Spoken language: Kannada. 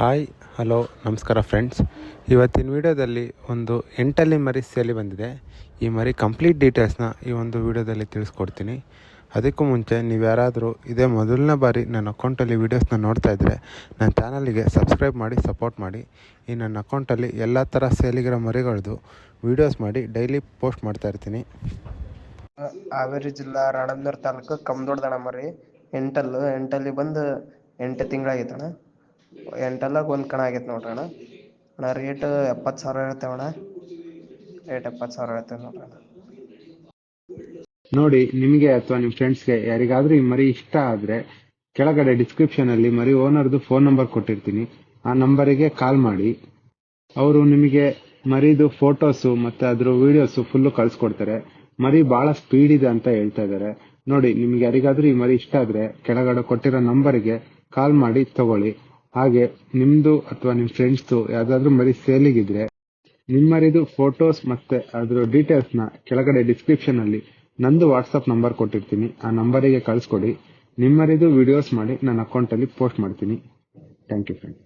ಹಾಯ್, ಹಲೋ, ನಮಸ್ಕಾರ ಫ್ರೆಂಡ್ಸ್ ಇವತ್ತಿನ ವಿಡಿಯೋದಲ್ಲಿ ಒಂದು ಎಂಟಲ್ಲಿ ಮರಿ ಸೇಲಿ ಬಂದಿದೆ. ಈ ಮರಿ ಕಂಪ್ಲೀಟ್ ಡೀಟೇಲ್ಸ್ನ ಈ ಒಂದು ವಿಡಿಯೋದಲ್ಲಿ ತಿಳಿಸ್ಕೊಡ್ತೀನಿ. ಅದಕ್ಕೂ ಮುಂಚೆ ನೀವು ಯಾರಾದರೂ ಇದೇ ಮೊದಲನೇ ಬಾರಿ ನನ್ನ ಅಕೌಂಟಲ್ಲಿ ವೀಡಿಯೋಸ್ನ ನೋಡ್ತಾ ಇದ್ದರೆ ನನ್ನ ಚಾನಲಿಗೆ ಸಬ್ಸ್ಕ್ರೈಬ್ ಮಾಡಿ ಸಪೋರ್ಟ್ ಮಾಡಿ. ಈ ನನ್ನ ಅಕೌಂಟಲ್ಲಿ ಎಲ್ಲ ಥರ ಸೇಲಿಗಿರೋ ಮರಿಗಳದ್ದು ವೀಡಿಯೋಸ್ ಮಾಡಿ ಡೈಲಿ ಪೋಸ್ಟ್ ಮಾಡ್ತಾ ಇರ್ತೀನಿ. ಹಾವೇರಿ ಜಿಲ್ಲಾ ರಾಣಂದೂರು ತಾಲೂಕು ಕಮ್ದೊಡ್ದಣ್ಣ ಮರಿ. ಎಂಟಲ್ಲು, ಎಂಟಲ್ಲಿ ಬಂದು ಎಂಟು ತಿಂಗಳಾಗಿತ್ತಣ್ಣ ಎಂಟಲ್ಲಾಗ ಒಂದು ಕಣ ಆಗೈತೆ ನೋಡ್ರಿ ಅಣ್ಣ. ಅಣ್ಣ ರೇಟ್ ಎಪ್ಪತ್ತು ಸಾವಿರ ಅಣ್ಣ. ರೇಟ್ ಎಪ್ಪತ್ತು ಸಾವಿರ ಹೇಳ್ತೇವೆ ನೋಡ್ರಿ ನೋಡಿ, ನಿಮಗೆ ಅಥವಾ ನಿಮ್ಮ ಫ್ರೆಂಡ್ಸ್ಗೆ ಯಾರಿಗಾದ್ರೂ ಈ ಮರಿ ಇಷ್ಟ ಆದ್ರೆ ಕೆಳಗಡೆ ಡಿಸ್ಕ್ರಿಪ್ಷನ್ ಅಲ್ಲಿ ಮರಿ ಓನರ್ದು ಫೋನ್ ನಂಬರ್ ಕೊಟ್ಟಿರ್ತೀನಿ. ಆ ನಂಬರಿಗೆ ಕಾಲ್ ಮಾಡಿ. ಅವರು ನಿಮಗೆ ಮರಿದು ಫೋಟೋಸು ಮತ್ತೆ ಅದ್ರ ವಿಡಿಯೋಸು ಫುಲ್ಲು ಕಳ್ಸಿಕೊಡ್ತಾರೆ. ಮರಿ ಬಹಳ ಸ್ಪೀಡ್ ಇದೆ ಅಂತ ಹೇಳ್ತಾ ಇದ್ದಾರೆ ನೋಡಿ, ನಿಮ್ಗೆ ಯಾರಿಗಾದ್ರೂ ಈ ಮರಿ ಇಷ್ಟ ಆದ್ರೆ ಕೆಳಗಡೆ ಕೊಟ್ಟಿರೋ ನಂಬರ್ಗೆ ಕಾಲ್ ಮಾಡಿ, ತಗೊಳ್ಳಿ. ಹಾಗೆ ನಿಮ್ದು ಅಥವಾ ನಿಮ್ ಫ್ರೆಂಡ್ಸ್ದು ಯಾವ್ದಾದ್ರು ಮರಿ ಸೇಲಿಗಿದ್ರೆ ನಿಮ್ಮರಿದು ಫೋಟೋಸ್ ಮತ್ತೆ ಅದ್ರ ಡೀಟೇಲ್ಸ್ನ ಕೆಳಗಡೆ ಡಿಸ್ಕ್ರಿಪ್ಷನ್ ಅಲ್ಲಿ ನಂದು ವಾಟ್ಸ್ಆಪ್ ನಂಬರ್ ಕೊಟ್ಟಿರ್ತೀನಿ. ಆ ನಂಬರಿಗೆ ಕಳಿಸ್ಕೊಡಿ. ನಿಮ್ಮರಿದು ವಿಡಿಯೋಸ್ ಮಾಡಿ ನನ್ನ ಅಕೌಂಟ್ ಅಲ್ಲಿ ಪೋಸ್ಟ್ ಮಾಡ್ತೀನಿ. Thank you friend